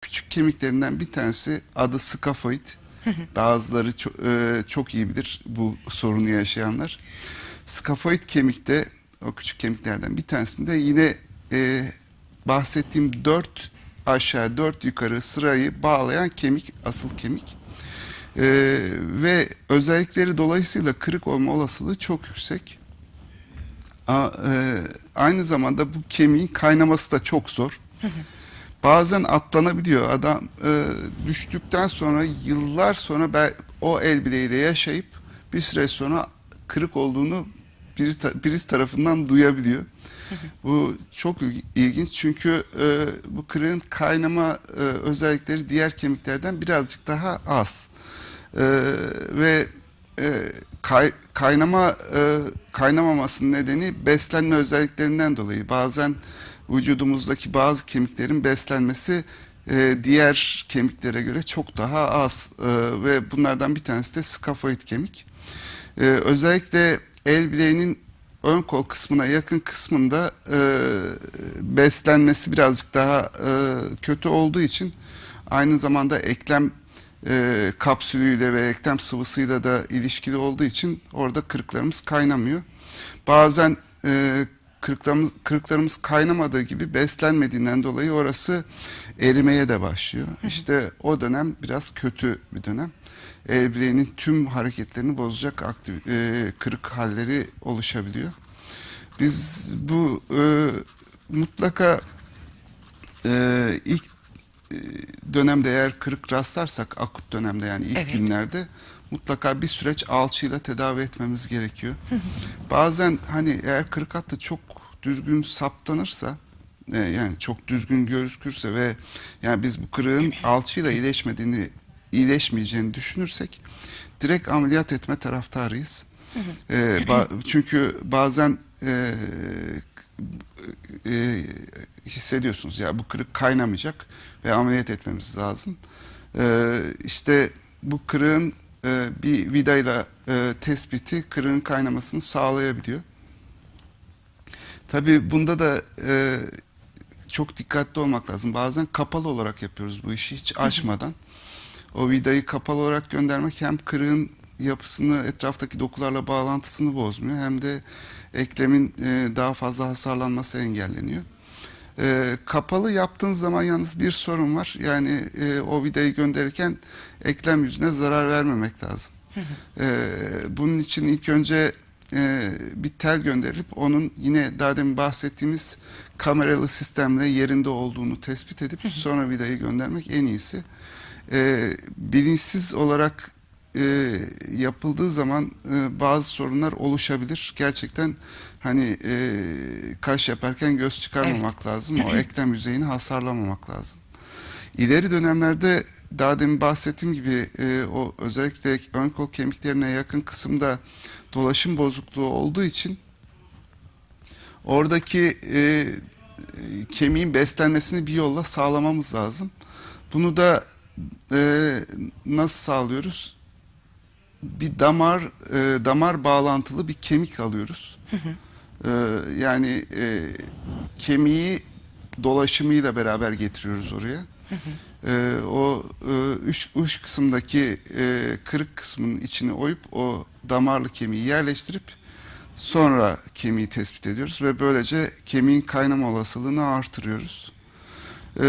küçük kemiklerinden bir tanesi adı skafoid. Bazıları çok, e, çok iyi bilir bu sorunu yaşayanlar. Skafoid kemikte o küçük kemiklerden bir tanesinde yine e, bahsettiğim dört aşağı dört yukarı sırayı bağlayan kemik asıl kemik. E, ve özellikleri dolayısıyla kırık olma olasılığı çok yüksek. A- e, aynı zamanda bu kemiğin kaynaması da çok zor. Bazen atlanabiliyor. Adam e, düştükten sonra yıllar sonra bel- o el bileğiyle yaşayıp bir süre sonra kırık olduğunu birisi, birisi tarafından duyabiliyor. Bu çok il- ilginç çünkü e, bu kırığın kaynama e, özellikleri diğer kemiklerden birazcık daha az. E, ve e, kay- kaynama e, kaynamamasının nedeni beslenme özelliklerinden dolayı. Bazen vücudumuzdaki bazı kemiklerin beslenmesi e, diğer kemiklere göre çok daha az E, ve bunlardan bir tanesi de skafoid kemik. E, özellikle el bileğinin ön kol kısmına yakın kısmında e, beslenmesi birazcık daha e, kötü olduğu için aynı zamanda eklem e, kapsülüyle ve eklem sıvısıyla da ilişkili olduğu için orada kırıklarımız kaynamıyor. Bazen e, kırıklarımız, kırıklarımız kaynamadığı gibi beslenmediğinden dolayı orası erimeye de başlıyor. İşte o dönem biraz kötü bir dönem. El bileğinin tüm hareketlerini bozacak aktif, e, kırık halleri oluşabiliyor. Biz bu e, mutlaka e, ilk e, dönemde eğer kırık rastlarsak akut dönemde yani ilk Evet. günlerde mutlaka bir süreç alçıyla tedavi etmemiz gerekiyor. Bazen hani eğer kırık hattı çok düzgün saptanırsa e, yani çok düzgün gözükürse ve yani biz bu kırığın alçıyla iyileşmediğini iyileşmeyeceğini düşünürsek direkt ameliyat etme taraftarıyız. E, ba- çünkü bazen e, e, hissediyorsunuz ya bu kırık kaynamayacak ve ameliyat etmemiz lazım. E, işte bu kırığın e, bir vidayla e, tespiti kırığın kaynamasını sağlayabiliyor. Tabii bunda da e, çok dikkatli olmak lazım. Bazen kapalı olarak yapıyoruz bu işi hiç açmadan. O vidayı kapalı olarak göndermek hem kırığın yapısını, etraftaki dokularla bağlantısını bozmuyor hem de eklemin e, daha fazla hasarlanması engelleniyor. E, kapalı yaptığın zaman yalnız bir sorun var. Yani e, o vidayı gönderirken eklem yüzüne zarar vermemek lazım. E, bunun için ilk önce e, bir tel gönderilip onun yine daha demin bahsettiğimiz kameralı sistemle yerinde olduğunu tespit edip sonra vidayı göndermek en iyisi. E, bilinçsiz olarak e, yapıldığı zaman e, bazı sorunlar oluşabilir. Gerçekten hani e, kaş yaparken göz çıkarmamak lazım. O eklem yüzeyini hasarlamamak lazım. İleri dönemlerde daha demin bahsettiğim gibi e, o özellikle ön kol kemiklerine yakın kısımda dolaşım bozukluğu olduğu için oradaki e, kemiğin beslenmesini bir yolla sağlamamız lazım. Bunu da e, nasıl sağlıyoruz? Bir damar e, damar bağlantılı bir kemik alıyoruz. E, yani e, kemiği dolaşımıyla beraber getiriyoruz oraya. E, o e, üç, uç kısımdaki e, kırık kısmının içine oyup o damarlı kemiği yerleştirip sonra kemiği tespit ediyoruz ve böylece kemiğin kaynama olasılığını artırıyoruz. E,